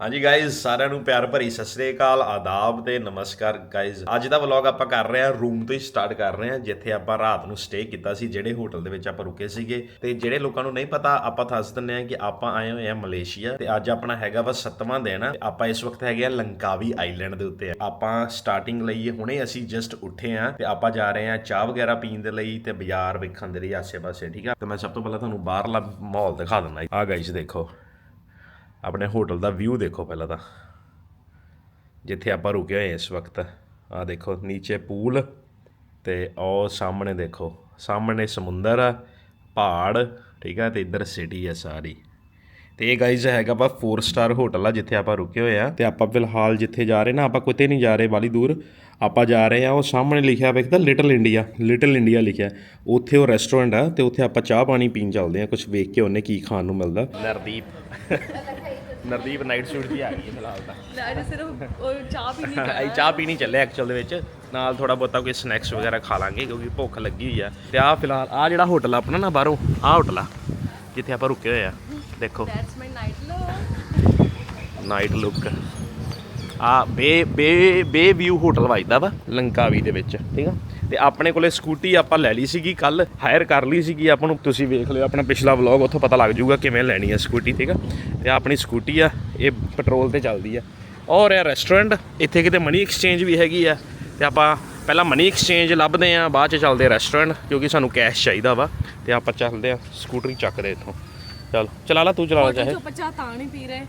ਹਾਂਜੀ ਗਾਇਜ਼ ਸਾਰਿਆਂ ਨੂੰ ਪਿਆਰ ਭਰੀ ਸਤਿ ਸ੍ਰੀ ਅਕਾਲ, ਆਦਾਬ ਤੇ ਨਮਸਕਾਰ ਗਾਇਜ਼ ਅੱਜ ਦਾ ਵਲੌਗ ਆਪਾਂ ਕਰ ਰਹੇ ਹਾਂ ਰੂਮ ਤੋਂ ਹੀ ਸਟਾਰਟ ਕਰ ਰਹੇ ਹਾਂ, ਜਿੱਥੇ ਆਪਾਂ ਰਾਤ ਨੂੰ ਸਟੇ ਕੀਤਾ ਸੀ, ਜਿਹੜੇ ਹੋਟਲ ਦੇ ਵਿੱਚ ਆਪਾਂ ਰੁਕੇ ਸੀਗੇ। ਤੇ ਜਿਹੜੇ ਲੋਕਾਂ ਨੂੰ ਨਹੀਂ ਪਤਾ, ਆਪਾਂ ਦੱਸ ਦਿੰਦੇ ਹਾਂ ਕਿ ਆਪਾਂ ਆਏ ਹੋਏ ਹਾਂ ਮਲੇਸ਼ੀਆ, ਤੇ ਅੱਜ ਆਪਣਾ ਹੈਗਾ ਵਾ ਸੱਤਵਾਂ ਦਿਨ। ਆਪਾਂ ਇਸ ਵਕਤ ਹੈਗੇ ਆ ਲੰਕਾਵੀ ਆਈਲੈਂਡ ਦੇ ਉੱਤੇ। ਆਪਾਂ ਸਟਾਰਟਿੰਗ ਲਈ ਹੁਣੇ ਅਸੀਂ ਜਸਟ ਉੱਠੇ ਆ ਤੇ ਆਪਾਂ ਜਾ ਰਹੇ ਹਾਂ ਚਾਹ ਵਗੈਰਾ ਪੀਣ ਦੇ ਲਈ ਤੇ ਬਾਜ਼ਾਰ ਵੇਖਣ ਦੇ ਲਈ ਆਸੇ-ਪਾਸੇ, ਠੀਕ ਆ? ਤੇ ਮੈਂ ਸਭ ਤੋਂ ਪਹਿਲਾਂ ਤੁਹਾਨੂੰ ਬਾਹਰਲਾ ਮਾਹੌਲ ਦਿਖਾ ਦਿੰਦਾ। ਆ ਗਾਇਜ਼ ਦੇਖੋ। ਆਪਣੇ ਹੋਟਲ ਦਾ ਵਿਊ ਦੇਖੋ ਪਹਿਲਾਂ ਤਾਂ। ਜਿੱਥੇ ਆਪਾਂ ਰੁਕੇ ਹੋਏ ਇਸ ਵਕਤ। ਆ ਦੇਖੋ, ਨੀਚੇ ਪੂਲ ਤੇ ਉਹ ਸਾਹਮਣੇ ਦੇਖੋ। ਸਾਹਮਣੇ ਸਮੁੰਦਰ ਆ ਪਹਾੜ, ਠੀਕ ਆ, ਤੇ ਇੱਧਰ ਸਿਟੀ ਆ ਸਾਰੀ। ਤੇ ਇਹ ਗਾਈਜ਼ ਹੈਗਾ ਵਾ 4 ਸਟਾਰ ਹੋਟਲ ਆ ਜਿੱਥੇ ਆਪਾਂ ਰੁਕੇ ਹੋਏ ਆ। ਤੇ ਆਪਾਂ ਫਿਲਹਾਲ ਜਿੱਥੇ ਜਾ ਰਹੇ ਨਾ, ਆਪਾਂ ਕਿਤੇ ਨਹੀਂ ਜਾ ਰਹੇ ਬਾਲੀ ਦੂਰ। ਆਪਾਂ ਜਾ ਰਹੇ ਆ, ਉਹ ਸਾਹਮਣੇ ਲਿਖਿਆ ਵੇਖਦਾ ਲਿਟਲ ਇੰਡੀਆ ਲਿਟਲ ਇੰਡੀਆ ਲਿਖਿਆ। ਉੱਥੇ ਉਹ ਰੈਸਟੋਰੈਂਟ ਆ ਤੇ ਉੱਥੇ ਆਪਾਂ ਚਾਹ ਪਾਣੀ ਪੀਣ ਚੱਲਦੇ ਆ ਕੁਝ ਵੇਖ ਕੇ ਉਹਨੇ ਕੀ ਖਾਣ ਨੂੰ ਮਿਲਦਾ। ਨਰਦੀਪ। ਨਰਦੀਪ ਨਾਈਟ ਸੂਟ ਦੀ ਆ ਗਈ ਹੈ ਫਿਲਹਾਲ ਤਾਂ। ਅੱਜ ਸਿਰਫ ਉਹ ਚਾਹ ਪੀਣੀ ਅਸੀਂ ਚਾਹ ਪੀਣੀ ਚੱਲੇ ਐਕਚੁਅਲ ਦੇ ਵਿੱਚ। ਨਾਲ ਥੋੜਾ ਬਹੁਤਾ ਕੋਈ ਸਨੈਕਸ ਵਗੈਰਾ ਖਾ ਲਾਂਗੇ ਕਿਉਂਕਿ ਭੁੱਖ ਲੱਗੀ ਹੋਈ ਆ। ਤੇ ਆਹ ਫਿਲਹਾਲ ਆ ਜਿਹੜਾ ਹੋਟਲ ਆ ਆਪਣਾ ਨਾ ਬਾਹਰੋਂ ਆਹ ਹੋਟਲ ਆ ਜਿੱਥੇ ਆਪਾਂ ਰੁਕੇ ਹੋਏ ਆ। ਦੇਖੋ। ਦੈਟਸ ਮਾਈ ਨਾਈਟ ਲੋ ਨਾਈਟ ਲੁੱਕ ਆ ਬੇ ਬੇ ਬੇ ਵਿਊ ਹੋਟਲ ਵੱਜਦਾ ਵਾ ਲੰਕਾਵੀ ਦੇ ਵਿੱਚ ਠੀਕ ਆ? ਤੇ ਆਪਣੇ ਕੋਲੇ ਸਕੂਟੀ ਆਪਾਂ ਲੈ ਲਈ ਸੀਗੀ ਕੱਲ ਹਾਇਰ ਕਰ ਲਈ ਸੀਗੀ ਆਪਾਂ ਨੂੰ ਤੁਸੀਂ ਵੇਖ ਲਿਓ ਆਪਣਾ ਪਿਛਲਾ ਵਲੌਗ ਉੱਥੋਂ ਪਤਾ ਲੱਗ ਜਾਊਗਾ ਕਿਵੇਂ ਲੈਣੀ ਹੈ ਸਕੂਟੀ ਠੀਕ ਆ? ਤੇ ਆਪਣੀ ਸਕੂਟੀ ਆ ਇਹ ਪੈਟਰੋਲ ਤੇ ਚੱਲਦੀ ਆ। ਔਰ ਇਹ ਰੈਸਟੋਰੈਂਟ ਇੱਥੇ ਕਿਤੇ ਮਨੀ ਐਕਸਚੇਂਜ ਵੀ ਹੈਗੀ ਆ। ਤੇ ਆਪਾਂ ਪਹਿਲਾਂ ਮਨੀ ਐਕਸਚੇਂਜ ਲੱਭਦੇ ਆ ਬਾਅਦ ਚ ਚੱਲਦੇ ਰੈਸਟੋਰੈਂਟ ਕਿਉਂਕਿ ਸਾਨੂੰ ਕੈਸ਼ ਚਾਹੀਦਾ ਵਾ। ਤੇ ਆਪਾਂ ਚੱਲਦੇ ਆ ਸਕੂਟਰੀ ਚੱਕਦੇ ਇੱਥੋਂ। ਚਲ ਚਲਾ ਲਾ ਤੂੰ ਚਲਾ ਲਾ ਚਾਹੇ। ਚ ਆਪਾਂ ਚਾਹ ਤਾਂ ਨਹੀਂ ਪੀ ਰਹੇ।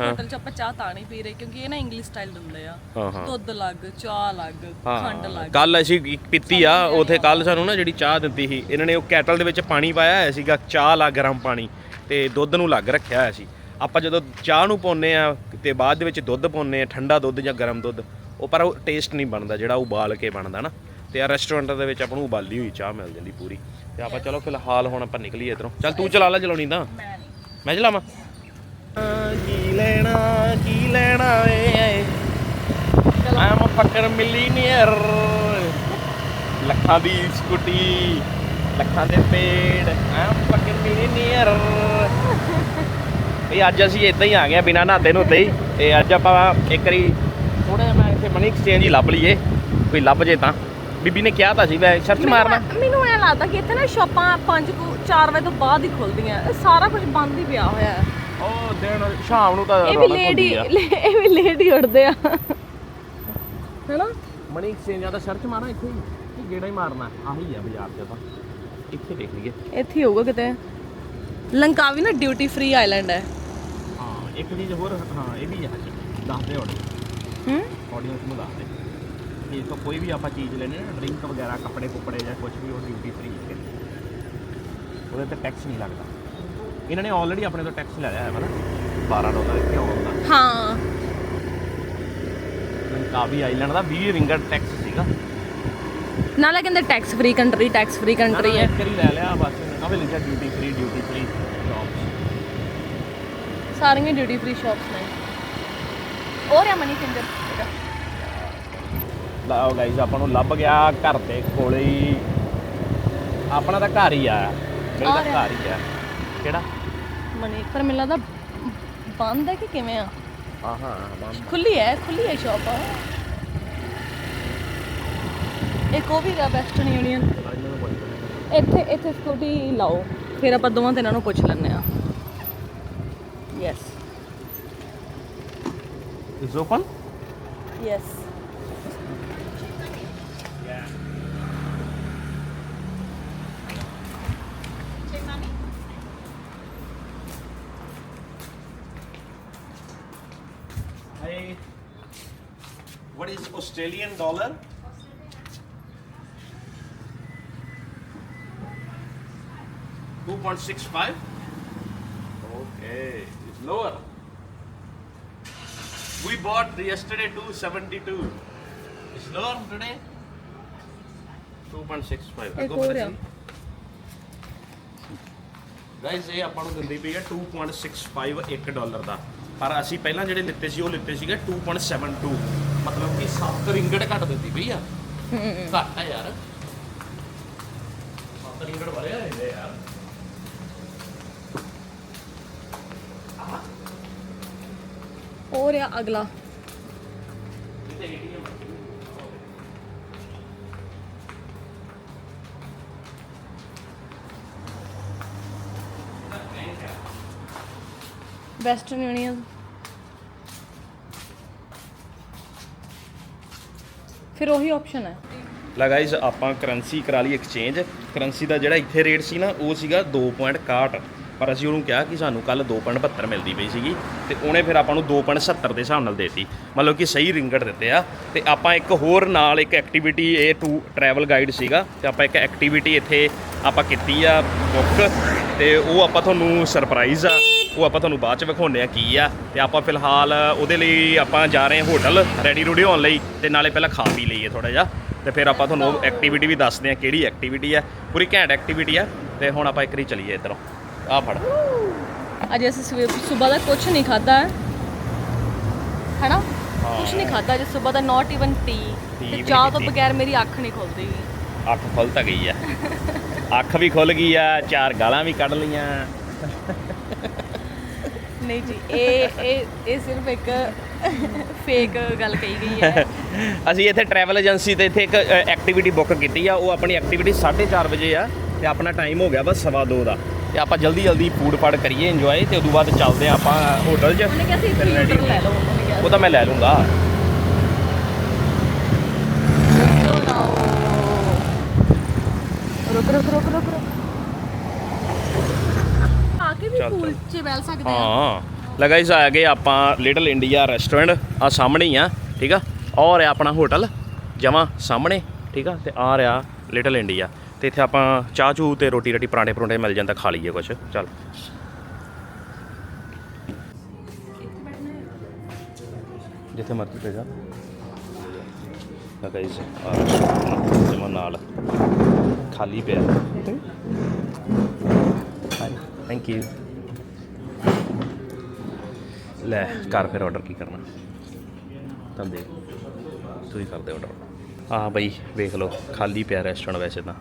ਹੋਟਲ ਚ ਆਪਾਂ ਚਾਹ ਤਾਂ ਨਹੀਂ ਪੀ ਰਹੇ ਕਿਉਂਕਿ ਇਹ ਨਾ ਇੰਗਲਿਸ਼ ਸਟਾਈਲ ਦਿੰਦੇ ਆ। ਹਾਂ ਹਾਂ। ਦੁੱਧ ਲੱਗ ਚਾਹ ਲੱਗ ਖੰਡ ਲੱਗ ਕੱਲ ਅਸੀਂ ਇੱਕ ਪੀਤੀ ਆ ਉਥੇ ਕੱਲ ਸਾਨੂੰ ਨਾ ਜਿਹੜੀ ਚਾਹ ਦਿੱਤੀ ਸੀ ਇਹਨਾਂ ਨੇ ਉਹ ਕੈਟਲ ਦੇ ਵਿੱਚ ਪਾਣੀ ਪਾਇਆ ਹੋਇਆ ਸੀਗਾ ਚਾਹ ਲਾ ਗਰਮ ਪਾਣੀ ਤੇ ਦੁੱਧ ਨੂੰ ਲੱਗ ਰੱਖਿਆ ਹੋਇਆ ਸੀ। ਆਪਾਂ ਜਦੋਂ ਚਾਹ ਨੂੰ ਪਾਉਂਦੇ ਆ ਤੇ ਬਾਅਦ ਦੇ ਵਿੱਚ ਦੁੱਧ ਪਾਉਂਦੇ ਆ ਠੰਡਾ ਦੁੱਧ ਜਾਂ ਗਰਮ ਦੁੱਧ ਉਹ ਪਰ ਉਹ ਟੇਸਟ ਨਹੀਂ ਬਣਦਾ ਜਿਹੜਾ ਉਬਾਲ ਕੇ ਬਣਦਾ ਨਾ। ਤੇ ਆ ਰੈਸਟੋਰੈਂਟ ਦੇ ਵਿੱਚ ਆਪਾਂ ਨੂੰ ਉਬਾਲੀ ਹੋਈ ਚਾਹ ਮਿਲ ਜਾਂਦੀ ਪੂਰੀ। ਤੇ ਆਪਾਂ ਚਲੋ ਫਿਲਹਾਲ ਹੁਣ ਆਪਾਂ ਨਿਕਲੀਏ ਇਧਰੋਂ। ਚੱਲ ਤੂੰ ਚਲਾ ਲੈ ਚਲਾਉਣੀ ਤਾਂ। ਮੈਂ ਨਹੀਂ। ਮੈਂ ਚਲਾਵਾਂ? ਕੀ ਲੈਣਾ ਕੀ ਲੈਣਾ ਏ? ਆਮ ਫੱਕਰ ਮਿਲੀਨੀਅਰ ਲੱਖਾਂ ਦੀ ਸਕੂਟੀ ਲੱਖਾਂ ਦੇ ਪੇੜ ਆਮ ਫੱਕਰ ਮਿਲੀਨੀਅਰ ਇਹ ਅੱਜ ਅਸੀਂ ਇਦਾਂ ਹੀ ਆ ਗਏ ਬਿਨਾਂ ਨਹਾਤੇ ਨੂੰ ਹੀ। ਤੇ ਅੱਜ ਆਪਾਂ ਇੱਕ ਵਾਰੀ ਥੋੜਾ ਜਿਹਾ ਮੈਂ ਇੱਥੇ ਮਨੀ ਐਕਸਚੇਂਜ ਹੀ ਲੱਭ ਲਈਏ। ਕੋਈ ਲੱਭ ਜੇ ਤਾਂ। ਬੀਬੀ ਨੇ ਕਿਹਾ ਤਾਂ ਸੀ ਮੈਂ ਸਰਚ ਮਾਰਨਾ। ਮੈਨੂੰ ਐ ਲੱਗਦਾ ਕਿ ਇੱਥੇ ਨਾ ਸ਼ਾਪਾਂ 5 ਕੁ 4 ਵਜੇ ਤੋਂ ਬਾਅਦ ਹੀ ਖੁੱਲਦੀਆਂ। ਸਾਰਾ ਕੁਝ ਬੰਦ ਹੀ ਪਿਆ ਹੋਇਆ। ਹੈ ਉਹ ਦਿਨ ਸ਼ਾਮ ਨੂੰ ਤਾਂ ਇਹ ਵੀ ਲੇਡੀ। ਇਹ ਵੀ ਲੇਡੀ ਉੱਡਦੇ ਆ। ਹੈਨਾ? ਮਨੀ ਐਕਸਚੇਂਜਾਂ ਦਾ ਸਰਚ ਮਾਰਨਾ ਇੱਥੇ ਹੀ। ਇਹ ਗੇੜਾ ਹੀ ਮਾਰਨਾ। ਆਹੀ ਆ ਬਾਜ਼ਾਰ 'ਚ ਤਾਂ। ਇੱਥੇ ਦੇਖ ਲਈਏ। ਇੱਥੇ ਹੀ ਹੋਊਗਾ ਕਿਤੇ। ਲੰਕਾਵੀ ਨਾ ਡਿਊਟੀ ਫ੍ਰੀ ਆਈਲੈਂਡ ਹੈ। ਹਾਂ ਇੱਕ ਚੀਜ਼ ਹੋਰ ਹਾਂ ਇਹ ਵੀ ਆ ਜੀ ਦੱਸ ਦੇ ਹੁਣ ਹੂੰ? ਆਡੀਅנס ਨੂੰ ਦੱਸ ਦੇ ਇਹ ਤੋਂ ਕੋਈ ਵੀ ਆਪਾਂ ਚੀਜ਼ ਲੈਣੀ ਨਾ ਡਰਿੰਕ ਵਗੈਰਾ ਕੱਪੜੇ ਕੁੱਪੜੇ ਜਾਂ ਕੁਝ ਵੀ ਉਹ ਡਿਊਟੀ ਫ੍ਰੀ ਹੈ। ਉਹਦੇ ਤੇ ਟੈਕਸ ਨਹੀਂ ਲੱਗਦਾ। ਇਹਨਾਂ ਨੇ ਆਲਰੇਡੀ ਆਪਣੇ ਤੋਂ ਟੈਕਸ ਲੈ ਲਿਆ ਹੈ ਨਾ 12 ਡਾਲਰ ਇੱਥੇ ਆਉਣ ਦਾ। ਹਾਂ। ਲੰਕਾਵੀ ਆਈਲੈਂਡ ਦਾ 20 ਰਿੰਗਟ ਟੈਕਸ ਸੀਗਾ। ਨਾਲੇ ਕਹਿੰਦੇ tax free country tax free country ਹੈ। ਇੱਕ ਵਾਰੀ ਲੈ ਲਿਆ ਬਸ ਆਵੇ ਲਿਖਿਆ ਡਿਊਟੀ ਫ੍ਰੀ ਡਿਊਟੀ ਫ੍ਰੀ ਸਾਰੀਆਂ ਡਿਊਟੀ ਫ੍ਰੀ ਸ਼ਾਪਸ ਨੇ। ਔਰ ਆ ਮਨੀ ਫਿੰਗਰ ਲਾਓ ਗਾਈਜ਼ ਆਪਾਂ ਨੂੰ ਲੱਭ ਗਿਆ ਘਰ ਦੇ ਕੋਲੇ ਹੀ। ਆਪਣਾ ਤਾਂ ਘਰ ਹੀ ਆ। ਮੇਰਾ। ਘਰ ਹੀ ਆ। ਕਿਹੜਾ? ਮਨੀ ਪਰ ਮੈਨੂੰ ਲੱਗਦਾ ਬੰਦ ਹੈ ਕਿ ਕਿਵੇਂ ਆ? ਹਾਂ ਹਾਂ ਬੰਦ। ਖੁੱਲੀ ਹੈ ਖੁੱਲੀ ਹੈ ਸ਼ਾਪ ਇੱਕ ਉਹ ਵੀ ਗਾ ਵੈਸਟਰਨ ਯੂਨੀਅਨ ਇੱਥੇ ਇੱਥੇ ਸਕੂਟੀ ਲਾਓ। ਫਿਰ ਆਪਾਂ ਦੋਵਾਂ ਤਿੰਨਾਂ ਨੂੰ ਪੁੱਛ ਲੈਂਦੇ ਆ yes is open yes Hi. What is Australian dollar? Two point six five. Okay, it's lower. We bought yesterday two seventy two. It's lower today. Two point six five. ਇੱਕ ਹੋਰ ਆ ਗਾਇਸ ਇਹ ਆਪਾਂ ਨੂੰ ਦਿੰਦੀ ਪਈ ਹੈ 2.65 1 ਡਾਲਰ ਦਾ ਪਰ ਅਸੀਂ ਪਹਿਲਾਂ ਜਿਹੜੇ ਲਿੱਤੇ ਸੀ ਉਹ ਲਿੱਤੇ ਸੀਗੇ 2.72 ਮਤਲਬ ਕਿ 7 ਰਿੰਗਟ ਘੱਟ ਦਿੰਦੀ ਪਈ ਆ। ਘੱਟ ਆ ਯਾਰ। 7 ਰਿੰਗਟ ਵਾਲੇ ਆ ਇਹਦੇ ਯਾਰ। ਉਹ ਰਿਹਾ ਅਗਲਾ। ਵੈਸਟਰਨ ਯੂਨੀਅਨ ਫਿਰ ਉਹੀ ਆਪਸ਼ਨ ਹੈ ਲਾ ਗਾਇਸ ਆਪਾਂ ਕਰੰਸੀ ਕਰਾ ਲਈ ਐਕਸਚੇਂਜ ਕਰੰਸੀ ਦਾ ਜਿਹੜਾ ਇੱਥੇ ਰੇਟ ਸੀ ਨਾ ਉਹ ਸੀਗਾ 2.61 ਪਰ ਅਸੀਂ ਉਹਨੂੰ ਕਿਹਾ ਕਿ ਸਾਨੂੰ ਕੱਲ 2.72 ਮਿਲਦੀ ਪਈ ਸੀਗੀ ਤੇ ਉਹਨੇ ਫਿਰ ਆਪਾਂ ਨੂੰ 2.70 ਦੇ ਹਿਸਾਬ ਨਾਲ ਦੇਤੀ ਮਤਲਬ ਕਿ ਸਹੀ ਰਿੰਗਟ ਦਿੱਤੇ ਆ ਤੇ ਆਪਾਂ ਇੱਕ ਹੋਰ ਨਾਲ ਇੱਕ ਐਕਟੀਵਿਟੀ ਇਹ ਟੂ ਟਰੈਵਲ ਗਾਈਡ ਸੀਗਾ ਤੇ ਆਪਾਂ ਇੱਕ ਐਕਟੀਵਿਟੀ ਇੱਥੇ ਆਪਾਂ ਕੀਤੀ ਆ ਬੁੱਕ ਤੇ ਉਹ ਆਪਾਂ ਤੁਹਾਨੂੰ ਸਰਪ੍ਰਾਈਜ਼ ਆ ਉਹ ਆਪਾਂ ਤੁਹਾਨੂੰ ਬਾਅਦ ਚ ਵਿਖਾਉਂਦੇ ਆ ਕੀ ਆ। ਤੇ ਆਪਾਂ ਫਿਲਹਾਲ ਉਹਦੇ ਲਈ ਆਪਾਂ ਜਾ ਰਹੇ ਹਾਂ ਹੋਟਲ ਰੈਡੀ ਰੂਡੀ ਹੋਣ ਲਈ ਤੇ ਨਾਲੇ ਪਹਿਲਾਂ ਖਾ ਪੀ ਲਈਏ ਥੋੜਾ ਜਿਹਾ। ਤੇ ਫਿਰ ਆਪਾਂ ਤੁਹਾਨੂੰ ਉਹ ਐਕਟੀਵਿਟੀ ਵੀ ਦੱਸਦੇ ਆ ਕਿਹੜੀ ਐਕਟੀਵਿਟੀ ਆ। ਪੂਰੀ ਘੈਂਟ ਐਕਟੀਵਿਟੀ ਆ ਤੇ ਹੁਣ ਆਪਾਂ ਇੱਕ ਵਾਰੀ ਚੱਲੀਏ ਇੱਧਰੋਂ। ਆ ਫੜ। ਅੱਜ ਅਸੀਂ ਸਵੇਰ ਦਾ ਕੁਝ ਨਹੀਂ ਖਾਦਾ ਹੈ। ਹੈਨਾ ਕੁਝ ਨਹੀਂ ਖਾਦਾ ਅੱਜ ਸਵੇਰ ਦਾ ਨਾਟ ਇਵਨ ਟੀ ਤੇ ਚਾਹ ਤੋਂ। ਬਗੈਰ ਮੇਰੀ ਅੱਖ ਨਹੀਂ ਖੁੱਲਦੀ। ਅੱਖ ਖੁੱਲ ਤਾਂ ਗਈ ਆ। ਅੱਖ ਵੀ ਖੁੱਲ ਗਈ ਆ ਚਾਰ ਗਾਲਾਂ ਵੀ ਕੱਢ ਲੀਆਂ ਨਹੀਂ ਜੀ ਇਹ ਇਹ ਇਹ ਸਿਰਫ ਇੱਕ ਫੇਕ ਗੱਲ ਕਹੀ ਗਈ ਹੈ। ਅਸੀਂ ਇੱਥੇ ਟਰੈਵਲ ਏਜੰਸੀ ਤੇ ਇੱਥੇ ਇੱਕ ਐਕਟੀਵਿਟੀ ਬੁੱਕ ਕੀਤੀ ਆ ਉਹ ਆਪਣੀ ਐਕਟੀਵਿਟੀ 4:30 ਵਜੇ ਆ ਤੇ ਆਪਣਾ ਟਾਈਮ ਹੋ ਗਿਆ ਬਸ ਸਵਾ ਦੋ ਦਾ। ਤੇ ਆਪਾਂ ਜਲਦੀ ਜਲਦੀ ਫੂਡ ਫਾੜ ਕਰੀਏ ਇੰਜੋਏ ਤੇ ਉਦੋਂ ਬਾਅਦ ਚੱਲਦੇ ਆ ਆਪਾਂ ਹੋਟਲ 'ਚ ਉਹਨੇ ਕਿਹਾ ਸੀ ਲੈ ਲਓ ਉਹ ਤਾਂ ਮੈਂ ਲੈ ਲੂੰਗਾ। ਰੁਕ ਰੁਕ ਰੁਕ ਰੁਕ ਆ ਕੇ ਵੀ ਚੱਲ, ਪੂਲ 'ਚ ਬੈਲ ਸਕਦੇ ਆ। ਹਾਂ। ਲਗਾਈਸ ਆ ਗਏ ਆਪਾਂ ਲਿਟਲ ਇੰਡੀਆ ਰੈਸਟੋਰੈਂਟ ਆ ਸਾਹਮਣੇ ਹੀ ਆ ਠੀਕ ਆ? ਔਰ ਆਪਣਾ ਹੋਟਲ ਜਮਾ ਸਾਹਮਣੇ ਠੀਕ ਆ? ਤੇ ਆ ਰਿਹਾ ਲਿਟਲ ਇੰਡੀਆ ਤੇ ਇੱਥੇ ਆਪਾਂ ਚਾਹ ਚੂ ਤੇ ਰੋਟੀ ਰੋਟੀ ਪਰਾਂਠੇ ਪਰੌਂਠੇ ਮਿਲ ਜਾਂਦਾ ਖਾ ਲਈਏ ਕੁਛ। ਚੱਲ। ਜਿੱਥੇ ਮਰਜ਼ੀ ਪੈ ਜਾ। ਲਗਾਈਸ ਆ ਜਮਾ ਨਾਲ। ਖਾਲੀ ਪਿਆ। ਥੈਂਕ ਯੂ ਲੈ, ਕਰ ਫਿਰ ਆਰਡਰ ਕੀ ਕਰਨਾ? ਤਾਂ ਦੇਖ, ਤੁਸੀਂ ਕਰਦੇ ਆਰਡਰ ਆਹ ਬਈ, ਵੇਖ ਲਓ, ਖਾਲੀ ਪਿਆ ਰੈਸਟੋਰੈਂਟ ਵੈਸੇ ਤਾਂ।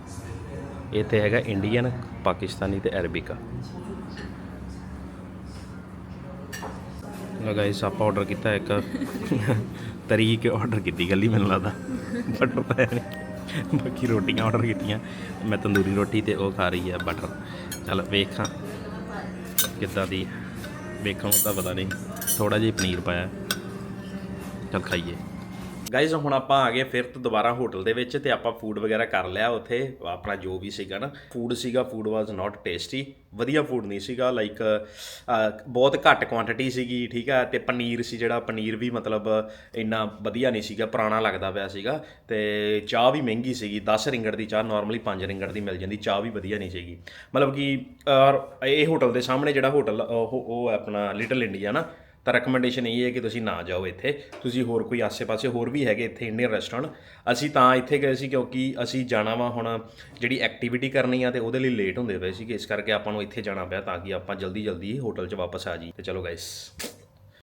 ਇੱਥੇ ਹੈਗਾ ਇੰਡੀਅਨ ਪਾਕਿਸਤਾਨੀ ਤੇ ਅਰਬਿਕ ਲੋ ਗਾਇਸ ਆਪਾਂ ਆਰਡਰ ਕੀਤਾ ਇੱਕ। ਤਰੀਕ ਆਰਡਰ ਕੀਤੀ ਗੱਲੀ, ਮੈਨੂੰ ਲੱਗਦਾ। ਬਟਰ ਤਾਂ ਨਹੀਂ ਬਾਕੀ ਰੋਟੀਆਂ ਆਰਡਰ ਕੀਤੀਆਂ। ਮੈਂ ਤੰਦੂਰੀ ਰੋਟੀ ਤੇ ਉਹ ਖਾ ਰਹੀ ਆ ਬਟਰ ਚੱਲ ਵੇਖਾਂ। ਕਿੱਦਾਂ ਦੀ ਵੇਖਣ ਨੂੰ ਤਾਂ ਪਤਾ ਨਹੀਂ। ਥੋੜ੍ਹਾ ਜਿਹਾ ਪਨੀਰ ਪਾਇਆ। ਚੱਲ ਖਾਈਏ। ਗਾਇਜ਼ ਹੁਣ ਆਪਾਂ ਆ ਗਏ ਫਿਰ ਤੋਂ ਦੁਬਾਰਾ ਹੋਟਲ ਦੇ ਵਿੱਚ ਤੇ ਆਪਾਂ ਫੂਡ ਵਗੈਰਾ ਕਰ ਲਿਆ ਉੱਥੇ। ਆਪਣਾ ਜੋ ਵੀ ਸੀਗਾ ਨਾ ਫੂਡ ਸੀਗਾ ਫੂਡ ਵਾਸ ਨਾਟ ਟੇਸਟੀ ਵਧੀਆ ਫੂਡ ਨਹੀਂ ਸੀਗਾ ਲਾਈਕ ਬਹੁਤ ਘੱਟ ਕੁਆਂਟੀਟੀ ਸੀਗੀ, ਠੀਕ ਆ, ਤੇ ਪਨੀਰ ਸੀ ਜਿਹੜਾ, ਪਨੀਰ ਵੀ ਮਤਲਬ ਇੰਨਾ ਵਧੀਆ ਨਹੀਂ ਸੀਗਾ, ਪੁਰਾਣਾ ਲੱਗਦਾ ਪਿਆ ਸੀਗਾ। ਤੇ ਚਾਹ ਵੀ ਮਹਿੰਗੀ ਸੀਗੀ 10 ਰਿੰਗੜ ਦੀ ਚਾਹ ਨਾਰਮਲੀ 5 ਰਿੰਗੜ ਦੀ ਮਿਲ ਜਾਂਦੀ, ਚਾਹ ਵੀ ਵਧੀਆ ਨਹੀਂ ਸੀਗੀ। ਮਤਲਬ ਕਿ ਇਹ ਹੋਟਲ ਦੇ ਸਾਹਮਣੇ ਜਿਹੜਾ ਹੋਟਲ ਉਹ ਉਹ ਹੈ ਆਪਣਾ ਲਿਟਲ ਇੰਡੀਆ ਨਾ। ਤਾਂ ਰეკਮੈਂਡੇਸ਼ਨ ਇਹ ਹੈ ਕਿ ਤੁਸੀਂ ਨਾ ਜਾਓ ਇੱਥੇ। ਤੁਸੀਂ ਹੋਰ ਕੋਈ ਆਸੇ-ਪਾਸੇ ਹੋਰ ਵੀ ਹੈਗੇ ਇੱਥੇ ਇੰਡੀਅਨ ਰੈਸਟੋਰੈਂਟ ਅਸੀਂ ਤਾਂ ਇੱਥੇ ਗਏ ਸੀ ਕਿਉਂਕਿ ਅਸੀਂ ਜਾਣਾ ਵਾ ਹੁਣ ਜਿਹੜੀ ਐਕਟੀਵਿਟੀ ਕਰਨੀ ਆ ਤੇ ਉਹਦੇ ਲਈ ਲੇਟ ਹੁੰਦੇ ਪਏ ਸੀ ਇਸ ਕਰਕੇ ਆਪਾਂ ਨੂੰ ਇੱਥੇ ਜਾਣਾ ਪਿਆ ਤਾਂ ਕਿ ਆਪਾਂ ਜਲਦੀ-ਜਲਦੀ ਹੋਟਲ 'ਚ ਵਾਪਸ ਆ ਜਾਈਏ। ਤੇ ਚਲੋ ਗਾਇਸ